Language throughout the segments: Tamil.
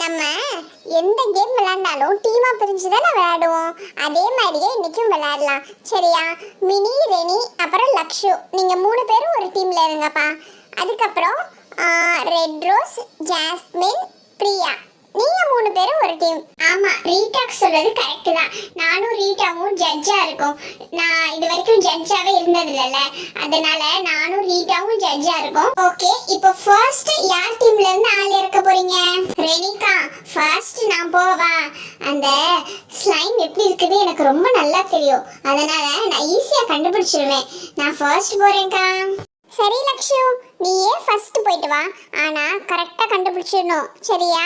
நம்ம எந்த கேம் விளையாண்டாலும் டீமாக பிரிஞ்சு தானே விளையாடுவோம். அதே மாதிரியே இன்னைக்கும் விளையாடலாம். சரியா? மினி ரெனி அப்புறம் லக்ஷு. நீங்க மூணு பேரும் ஒரு டீம்ல இருங்கப்பா. அதுக்கப்புறம் ரெட் ரோஸ் ஜாஸ்மின் பிரியா. நீங்க மூணு பேரும் ஒரு டீம் ஆமா ரீடாக் சொல்றது கரெக்ட் தான். நானும் ரீட்டாவும் ஜட்ஜா இருக்கோம். நான் இது வரைக்கும் ஜட்ஜாவே இருந்தது இல்லைல்ல அதனால நானும் ரீட்டாவும் ஜட்ஜா இருக்கோம். ஓகே இப்போ ஃபர்ஸ்ட் நான் போவேன் அந்த ஸ்லைம் எப்படி இருக்குது எனக்கு ரொம்ப நல்லா தெரியும். அதனால நான் ஈஸியா கண்டுபிடிச்சிருவேன். நான் ஃபர்ஸ்ட் போறேன்க்கா. சரி லக்ஷு. நீயே ஃபர்ஸ்ட் போயிட்டு வா. ஆனா கரெக்டா கண்டுபிடிச்சிடணும். சரியா?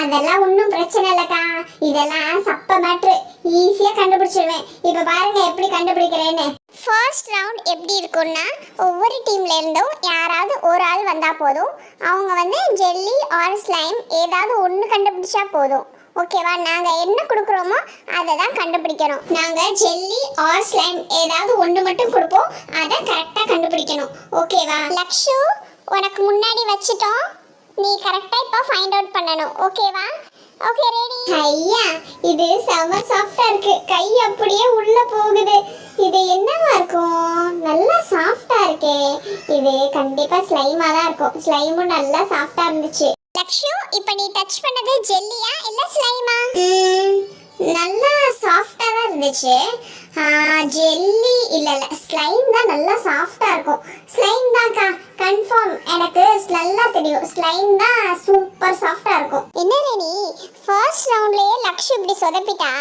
அதெல்லாம் ஒன்றும் பிரச்சனை இல்லக்கா. இதெல்லாம் சப்ப மேட்ரு ஈஸியாக கண்டுபிடிச்சிருவேன். இப்போ பாருங்க எப்படி கண்டுபிடிக்கிறேன்னு. ஃபர்ஸ்ட் ரவுண்ட் எப்படி இருக்கும்னா ஒவ்வொரு டீம்ல இருந்தும் யாராவது ஒரு ஆள் வந்தால் போதும். அவங்க வந்து ஜெல்லி ஆர் ஸ்லைம் ஏதாவது ஒன்று கண்டுபிடிச்சா போதும். ஓகேவா நாங்கள் என்ன கொடுக்குறோமோ அதை தான் கண்டுபிடிக்கணும். நாங்கள் ஜெல்லி ஆர் ஸ்லைம் ஏதாவது ஒன்று மட்டும் கொடுப்போம். அதை கரெக்டாக கண்டுபிடிக்கணும். ஓகேவா லக்ஷு உனக்கு முன்னாடி வச்சுட்டோம். நீ கரெக்டாக இப்போ ஃபைண்ட் அவுட் பண்ணணும். ஓகேவா ஓகே ரெடி ஐயா இது செம சாஃப்டா இருக்கு. கை அப்படியே உள்ள போகுது. இது என்னவா இருக்கும்? நல்லா சாஃப்டா இருக்கே. இது கண்டிப்பா ஸ்லைமா தான் இருக்கும். ஸ்லைமும் நல்லா சாஃப்டா இருந்துச்சு. லக்ஷு இப்போ நீ டச் பண்ணது ஜெல்லியா இல்ல ஸ்லைமா நல்லா சாஃப்டா தான் இருந்துச்சு. ஜெல்லி இல்ல இல்ல. ஸ்லைம் தான் நல்லா சாஃப்டா இருக்கும். ஸ்லைம் தான்க்கா கன்ஃபார்ம் எனக்கு நல்லா தெரியும். ஸ்லைம் தான் சூப்பர் சாஃப்டா இருக்கும். என்ன நீ ஃபர்ஸ்ட் ரவுண்ட்லயே லக்ஷு இப்படி சொதப்பிட்டா?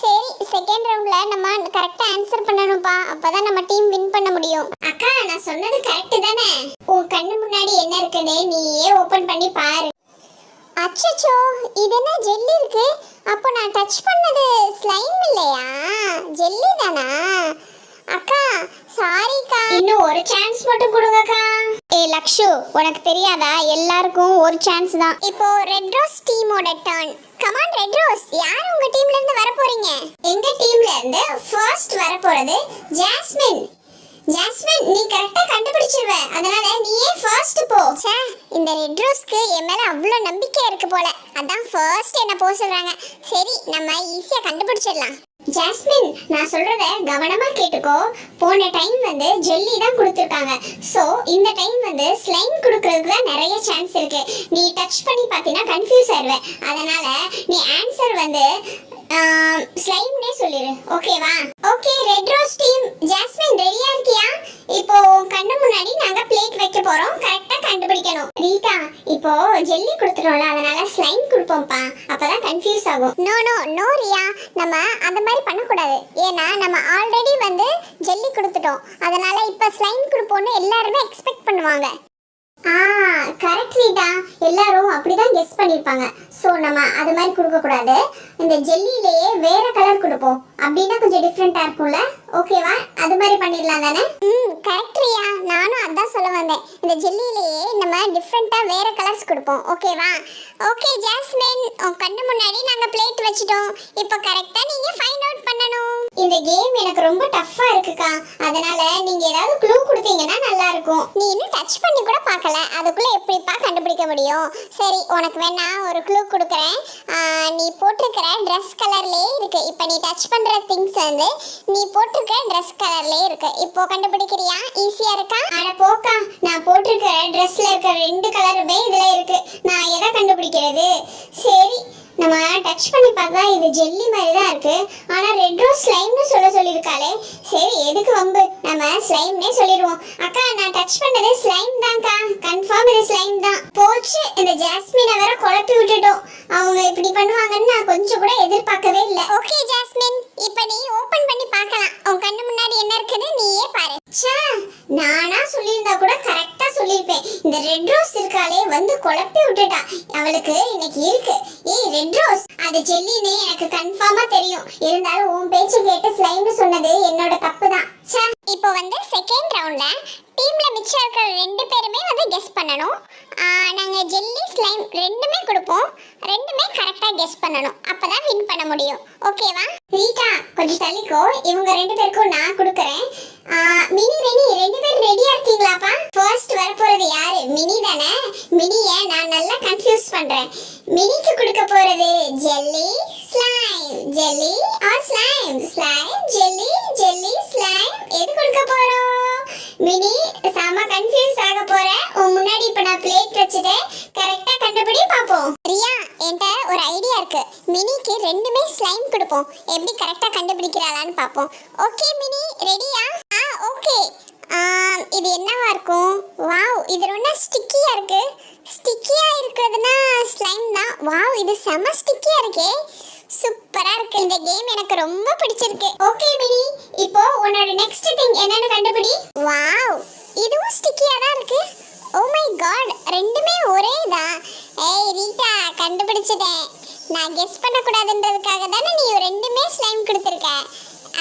சரி செகண்ட் ரவுண்ட்ல நம்ம கரெக்டா ஆன்சர் பண்ணணும்ப்பா. அப்பதான் நம்ம டீம் வின் பண்ண முடியும். அக்கா நான் சொன்னது கரெக்ட் தானே? உன் கண்ணு முன்னாடி என்ன இருக்குன்னு நீயே ஓபன் பண்ணி பாரு. அச்சச்சோ இது என்ன ஜெல்லி இருக்கு? அப்போ நான் டச் பண்ணது ஸ்லைம் இல்லையா? ஜெல்லி தானா? அக்கா சாரிக்கா இன்னும் ஒரு சான்ஸ் மட்டும் கொடுங்கக்கா. ஏ லக்ஷு உனக்கு தெரியாதா? எல்லாருக்கும் ஒரு சான்ஸ் தான். இப்போ ரெட் ரோஸ் டீமோட turn come on red rose யார் உங்க டீம்ல இருந்து வர போறீங்க எங்க டீம்ல இருந்து ஃபர்ஸ்ட் வர போறது ஜாஸ்மின் ஜாஸ்மின் நீ கரெக்டா கண்டுபிடிச்சிருவ. அதனால நீயே ஃபர்ஸ்ட் போ. ச்சே இந்த ரெட் ரோஸ்க்கு என் மேல அவ்வளோ நம்பிக்கை இருக்கு போல. அதான் ஃபர்ஸ்ட் என்ன போக சொல்றாங்க. சரி நம்ம ஈஸியா கண்டுபிடிச்சிடலாம். ஜாஸ்மின் நான் சொல்றத கவனமா கேட்டுக்கோ. போன டைம் வந்து ஜெல்லி தான் கொடுத்துருக்காங்க. ஸோ இந்த டைம் வந்து ஸ்லைம் கொடுக்கறதுக்கு தான் நிறைய சான்ஸ் இருக்கு. நீ டச் பண்ணி பார்த்தீங்கன்னா கன்ஃபியூஸ் ஆயிடுவ அதனால நீ ஆன்சர் வந்து ஸ்லைம்னே சொல்லிரு. ஓகேவா okay red rose team Jasmine ரெடியா இருக்கியா? இப்போ கண்ணு முன்னாடி நாங்க பிளேட் வைக்க போறோம். கரெக்டா கண்டுபிடிக்கணும். ரீட்டா இப்போ ஜெல்லி கொடுத்துறோம்ல அதனால ஸ்லைம் கொடுப்போம்ப்பா. அப்பதான் கன்ஃபியூஸ் ஆகும். No no no Riya. நம்ம அந்த மாதிரி பண்ணக்கூடாது. ஏன்னா நம்ம ஆல்ரெடி வந்து ஜெல்லி கொடுத்துட்டோம். அதனால இப்போ ஸ்லைம் கொடுப்போம்னு எல்லாருமே எக்ஸ்பெக்ட் பண்ணுவாங்க. ஆ கரெக்ட் ரீட்டா எல்லாரும் அப்படிதான் கெஸ் பண்ணிருப்பாங்க. ஸோ நம்ம அது மாதிரி கொடுக்க கூடாது. இந்த ஜெல்லிலேயே வேற கலர் கொடுப்போம். அப்படின்னா கொஞ்சம் டிஃப்ரெண்டா இருக்கும்ல? ஓகேவா அது மாதிரி பண்ணிடலாம் தானே? ம் கரெக்ட் ரியா. நானும் அதான் சொல்ல வந்தேன். இந்த ஜெல்லிலேயே நம்ம டிஃப்ரெண்டா வேற கலர்ஸ் கொடுப்போம். ஓகேவா ஓகே ஜாஸ்மின் உன் கண்ணு முன்னாடி நாங்க பிளேட் வச்சிட்டோம். இப்போ கரெக்டா நீங்க ஃபைண்ட் அவுட் பண்ணணும். இந்த கேம் எனக்கு ரொம்ப டஃப்பா இருக்குக்கா. அதனால நீங்க ஏதாவது இருக்கும். நீ இன்னும் டச் பண்ணி கூட பார்க்கல. அதுக்குள்ள எப்படிப்பா கண்டுபிடிக்க முடியும்? சரி உனக்கு வேணா ஒரு க்ளூ கொடுக்குறேன். நீ போட்டிருக்கிற ட்ரெஸ் கலர்லயே இருக்கு. இப்போ நீ டச் பண்ற திங்ஸ் வந்து நீ போட்டிருக்கிற ட்ரெஸ் கலர்லயே இருக்கு. இப்போ கண்டுபிடிக்கிறியா? ஈஸியா இருக்கா? ஆனால் போக்கா நான் போட்டிருக்கிற ட்ரெஸ்ல இருக்க ரெண்டு கலருமே இதுல இருக்கு. நான் எதை கண்டுபிடிக்கிறது? சரி நம்ம டச் பண்ணி பார்த்தா இது ஜெல்லி மாதிரி தான் இருக்கு. ஆனா ரெட் ரோஸ் ஸ்லைம்னு சொல்ல சொல்லியிருக்காளே. சரி எதுக்கு வம்பு? நம்ம ஸ்லைம்னே சொல்லிடுவோம். அக்கா நான் டச் பண்ணது ஸ்லைம் தான்க்கா. கன்ஃபார்ம் இது ஸ்லைம் தான். போச்சு. இந்த ஜாஸ்மினை வேற குழப்பி விட்டுட்டோம். அவங்க இப்படி பண்ணுவாங்கன்னு நான் கொஞ்சம் கூட எதிர்பார்க்கவே இல்லை. Okay Jasmine. இப்போ நீ ஓபன் பண்ணி பார்க்கலாம். உன் கண்ணு முன்னாடி என்ன இருக்குன்னு நீயே பாரு. ச்சே நானா சொல்லியிருந்தா கூட கரெக்டா சொல்லியிருப்பேன். இந்த ரெட் ரோஸ் இருக்காளே வந்து குழப்பி விட்டுட்டா. அவளுக்கு இன்னைக்கு இருக்கு. ரெட் ரோஸ் அது ஜெல்லின்னு எனக்கு கன்ஃபார்மா தெரியும். இருந்தாலும் உன் பேச்சு கேட்டு ஸ்லைம்னு சொன்னது என்னோட தப்பு தான் இப்போ வந்து செகண்ட் ரவுண்ட்ல டீம்ல மிச்சம் இருக்கிற ரெண்டு பேருமே வந்து கெஸ் பண்ணணும். நாங்க ஜெல்லி ஸ்லைம் ரெண்டுமே கொடுப்போம். ரெண்டுமே கரெக்டா கெஸ் பண்ணணும். அப்பதான் வின் பண்ண முடியும். ஓகேவா ரீட்டா கொஞ்சம் தள்ளிக்கோ. இவங்க ரெண்டு பேருக்கும் நான் கொடுக்குறேன். மினி ரெனி ரெண்டு பேரும் ரெடியா இருக்கீங்களாப்பா? ஃபர்ஸ்ட் வர யாரு? மினி தானே? மினிய நான் நல்லா கன்ஃபியூஸ் பண்றேன். மினிக்கு கொடுக்க jelly slime jelly or slime slime jelly jelly slime எது கொடுக்க போறோம்? மினி சாம கன்ஃபியூஸ் ஆக போற. உன் முன்னாடி இப்ப நான் பிளேட் வச்சுட்டேன் கரெக்டா கண்டுபிடி பாப்போம். ரியா என்கிட்ட ஒரு ஐடியா இருக்கு. மினிக்கு ரெண்டுமே ஸ்லைம் கொடுப்போம். எப்படி கரெக்டா கண்டுபிடிக்கிறாளான்னு பாப்போம். ஓகே மினி ரெடியா ஆ? ஓகே இது என்னவா இருக்கும்? வாவ் இது ரொம்ப ஸ்டிக்கியா இருக்கு ஸ்டிக்கியா இருக்கிறதுனா ஸ்லைம் தான் வாவ் இது செம ஸ்டிக்கியா இருக்கே. சூப்பரா இருக்கு. இந்த கேம் எனக்கு ரொம்ப பிடிச்சிருக்கு. ஓகே மினி இப்போ உன்னோட நெக்ஸ்ட் திங் என்னன்னு கண்டுபிடி. வாவ் இதுவும் ஸ்டிக்கியா தான் இருக்கு. ஓ மை காட் ரெண்டுமே ஒரே தான் ஏய் ரீட்டா கண்டுபிடிச்சிட்டேன். நான் கெஸ் பண்ண கூடாதுன்றதுக்காக தானே நீ ரெண்டுமே ஸ்லைம் கொடுத்துருக்க.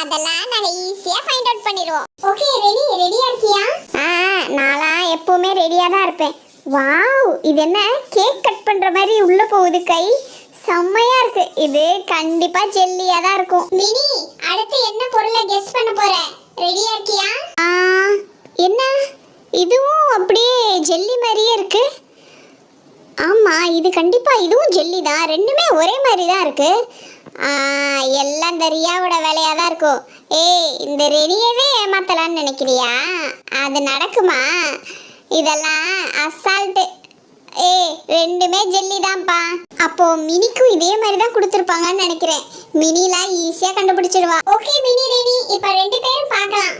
அதெல்லாம் நாங்க ஈஸியா ஃபைண்ட் அவுட் பண்ணிடுவோம். ஓகே ரெடி ரெடியா இருக்கியா? ஆ நான்லாம் எப்பவுமே ரெடியா தான் இருப்பேன். வாவ் இது என்ன? கேக் கட் பண்ற மாதிரி உள்ள போகுது கை. செம்மையா இருக்கு. இது கண்டிப்பா ஜெல்லியா தான் இருக்கும். மினி அடுத்து என்ன பொருளை கெஸ் பண்ண போற? ரெடியா இருக்கியா? என்ன? இதுவும் அப்படியே ஜெல்லி மாதிரியே இருக்கு. ஆமா இது கண்டிப்பா இதுவும் ஜெல்லி தான். ரெண்டுமே ஒரே மாதிரி தான் இருக்கு. எல்லாம் இந்த ரியாவோட வேலையா தான் இருக்கும். ஏய் இந்த ரெனியவே ஏமாத்தலாம்னு நினைக்கிறியா? அது நடக்குமா? இதெல்லாம் அசால்ட்டு ஏ ரெண்டுமே ஜெல்லி தான்ப்பா. அப்போ மினிக்கும் இதே மாதிரி தான் கொடுத்துருப்பாங்கன்னு நினைக்கிறேன். மினிலாம் ஈஸியாக கண்டுபிடிச்சிடுவா ஓகே மினி ரெனி. இப்போ ரெண்டு பேரும் பார்க்கலாம்.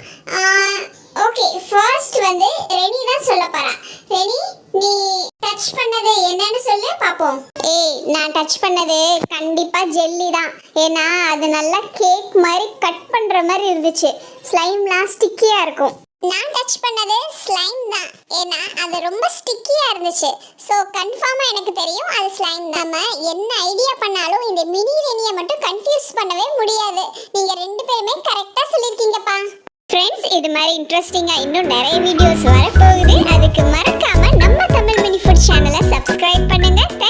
ஓகே ஃபர்ஸ்ட் வந்து ரெனி தான் சொல்ல போறா. ரெனி நீ டச் பண்ணது என்னன்னு சொல்லு பார்ப்போம் ஏய் நான் டச் பண்ணது கண்டிப்பா ஜெல்லி தான். ஏன்னா அது நல்லா கேக் மாதிரி கட் பண்ற மாதிரி இருந்துச்சு. ஸ்லைம்லாம் ஸ்டிக்கியா இருக்கும். நான் டச் பண்ணது ஸ்லைம் தான். ஏன்னா அது ரொம்ப ஸ்டிக்கியாக இருந்துச்சு. ஸோ கன்ஃபார்மாக எனக்கு தெரியும் அது ஸ்லைம் நம்ம என்ன ஐடியா பண்ணாலும் இந்த மினி ரெனியை மட்டும் கன்ஃபியூஸ் பண்ணவே முடியாது. நீங்கள் ரெண்டு பேருமே கரெக்டாக சொல்லியிருக்கீங்கப்பா ஃப்ரெண்ட்ஸ் இது மாதிரி இன்ட்ரெஸ்டிங்காக இன்னும் நிறைய வீடியோஸ் வரப்போகுது. அதுக்கு மறக்காமல் நம்ம தமிழ் மினி ஃபுட் சேனலை சப்ஸ்கிரைப் பண்ணுங்கள்